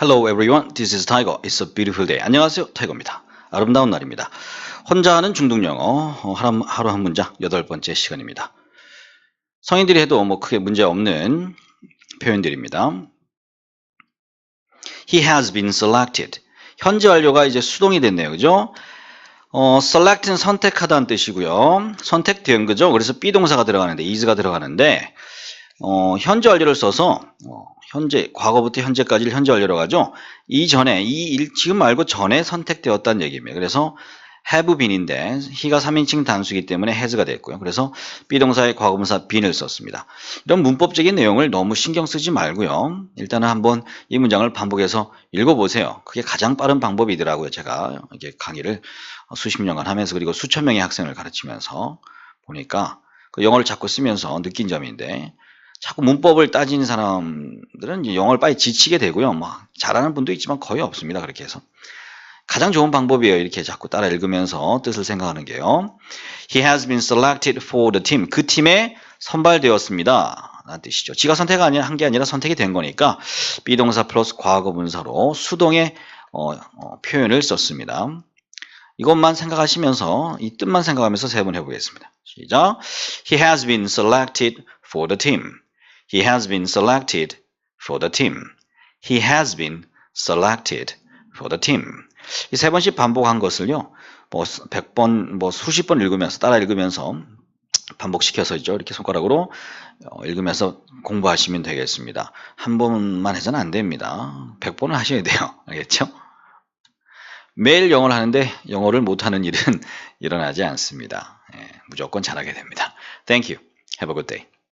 Hello everyone, this is Tiger. It's a beautiful day. 안녕하세요, 타이거입니다. 아름다운 날입니다. 혼자 하는 중독 영어 어, 하루, 한 문장 여덟 번째 시간입니다. 성인들이 해도 뭐 크게 문제 없는 표현들입니다. He has been selected. 현재 완료가 이제 수동이 됐네요. 그죠? 어, select는 선택하다는 뜻이고요. 선택된 거죠. 그래서 비동사가 들어가는데 is가 들어가는데 어, 현재 완료를 써서 어, 현재 과거부터 현재까지를 현재 완료로 가죠. 이전에 이 일, 지금 말고 전에 선택되었다는 얘기입니다. 그래서 have been인데 he가 3인칭 단수이기 때문에 has가 됐고요. 그래서 비동사의 과거분사 been을 썼습니다. 이런 문법적인 내용을 너무 신경 쓰지 말고요. 일단은 한번 이 문장을 반복해서 읽어보세요. 그게 가장 빠른 방법이더라고요. 제가 이게 강의를 수십 년간 하면서 그리고 수천 명의 학생을 가르치면서 보니까 그 영어를 자꾸 쓰면서 느낀 점인데 자꾸 문법을 따지는 사람들은 이제 영어를 빨리 지치게 되고요. 뭐 잘하는 분도 있지만 거의 없습니다. 그렇게 해서 가장 좋은 방법이에요. 이렇게 자꾸 따라 읽으면서 뜻을 생각하는 게요. He has been selected for the team. 그 팀에 선발되었습니다. 라는 뜻이죠. 지가 선택 아니 한게 아니라 선택이 된 거니까 비동사 플러스 과거 분사로 수동의 어, 어, 표현을 썼습니다. 이것만 생각하시면서 이 뜻만 생각하면서 세 번 해보겠습니다. 시작. He has been selected for the team. He has been selected for the team. He has been selected for the team. 이 세 번씩 반복한 것을요. 뭐 100번, 뭐 수십 번 읽으면서 따라 읽으면서 반복시켜서 있죠. 이렇게 손가락으로 어, 읽으면서 공부하시면 되겠습니다. 한 번만 해서는 안 됩니다. 100번은 하셔야 돼요. 알겠죠? 매일 영어를 하는데 영어를 못하는 일은 일어나지 않습니다. 예, 무조건 잘하게 됩니다. Thank you. Have a good day.